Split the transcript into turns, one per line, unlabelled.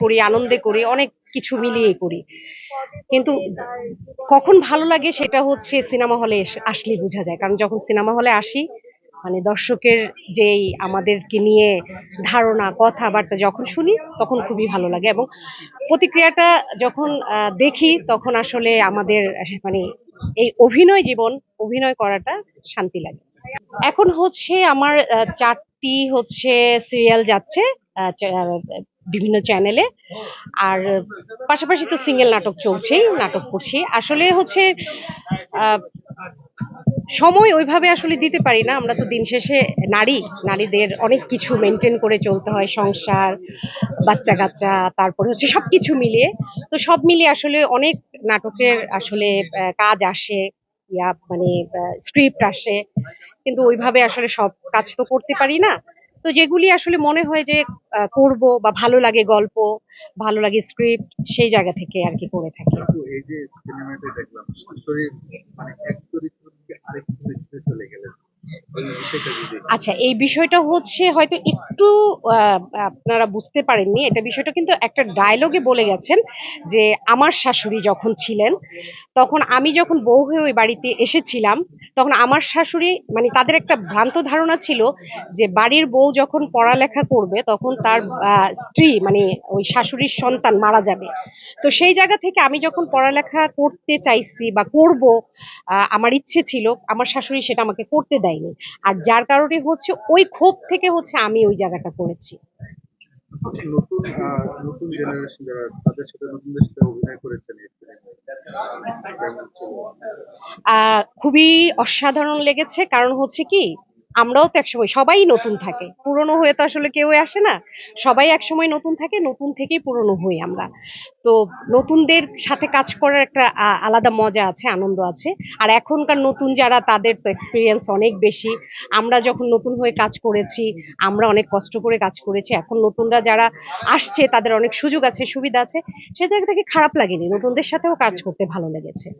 করি, আনন্দে করি, অনেক কিছু মিলিয়ে করি। কিন্তু কখন ভালো লাগে সেটা হচ্ছে সিনেমা হলে আসলে বোঝা যায়। কারণ যখন সিনেমা হলে আসি মানে দর্শকের যেই আমাদেরকে নিয়ে ধারণা, কথাবার্তা যখন শুনি, তখন খুবই ভালো লাগে। এবং প্রতিক্রিয়াটা যখন দেখি, তখন আসলে আমাদের মানে এই অভিনয় জীবন, অভিনয় করাটা শান্তি লাগে। এখন হচ্ছে আমার চারটি হচ্ছে সিরিয়াল যাচ্ছে বিভিন্ন চ্যানেলে আর পাশাপাশি তো সিঙ্গেল নাটক চলছেই, নাটক করছি আসলে হচ্ছে সময় ওইভাবে আসলে দিতে পারি না। আমরা তো দিন শেষে নারী, নারীদের অনেক কিছু মেনটেন করে চলতে হয়, সংসার বাচ্চা কাচ্চা তারপরে হচ্ছে সবকিছু মিলিয়ে। তো সব মিলিয়ে আসলে অনেক নাটকের আসলে কাজ আসে, ইয়া মানে স্ক্রিপ্ট আসে। কিন্তু ওইভাবে আসলে সব কাজ তো করতে পারি না। তো যেগুলি আসলে মনে হয় যে করব বা ভালো লাগে গল্প, ভালো লাগে স্ক্রিপ্ট সেই জায়গা থেকে আর কি করে থাকি।
এই যে সিনেমাতে দেখলাম মানে এক
আচ্ছা এই বিষয়টা হচ্ছে হয়তো একটু আপনারা বুঝতে পারেননি। এটা বিষয়টা কিন্তু একটা ডায়লগে বলে গেছেন যে, আমার শাশুড়ি যখন ছিলেন, তখন আমি যখন বউ হয়ে ওই বাড়িতে এসেছিলাম, তখন আমার শাশুড়ি মানে তাদের একটা ভ্রান্ত ধারণা ছিল যে, বাড়ির বউ যখন পড়ালেখা করবে, তখন তার স্ত্রী মানে ওই শাশুড়ির সন্তান মারা যাবে। তো সেই জায়গা থেকে আমি যখন পড়ালেখা করতে চাইছি বা করব আমার ইচ্ছে ছিল, আমার শাশুড়ি সেটা আমাকে করতে দেয়নি। আর যার কারণে হচ্ছে ওই ক্ষোভ থেকে হচ্ছে আমি ওই জায়গাটা করেছি।
নতুন নতুন জেনারেশন যারা তাদের সাথে নতুনদের সাথে অভিনয় করেছেন এই সিনেমায় কেমন ছিল?
আহ খুবই অসাধারণ লেগেছে কারণ হচ্ছে কি আমরাও তো একসময় সবাই নতুন থাকে। পুরনো হয়ে তো আসলে কেউ আসে না। সবাই একসময় নতুন থাকে, নতুন থেকেই পুরনো হই আমরা। তো নতুনদের সাথে কাজ করার একটা আলাদা মজা আছে, আনন্দ আছে। আর এখনকার নতুন যারা, তাদের তো এক্সপিরিয়েন্স অনেক বেশি। আমরা যখন নতুন হয়ে কাজ করেছি, আমরা অনেক কষ্ট করে কাজ করেছি। এখন নতুনরা যারা আসছে, তাদের অনেক সুযোগ আছে, সুবিধা আছে। সে জায়গা থেকে খারাপ লাগেনি। নতুনদের সাথেও কাজ করতে ভালো লেগেছে।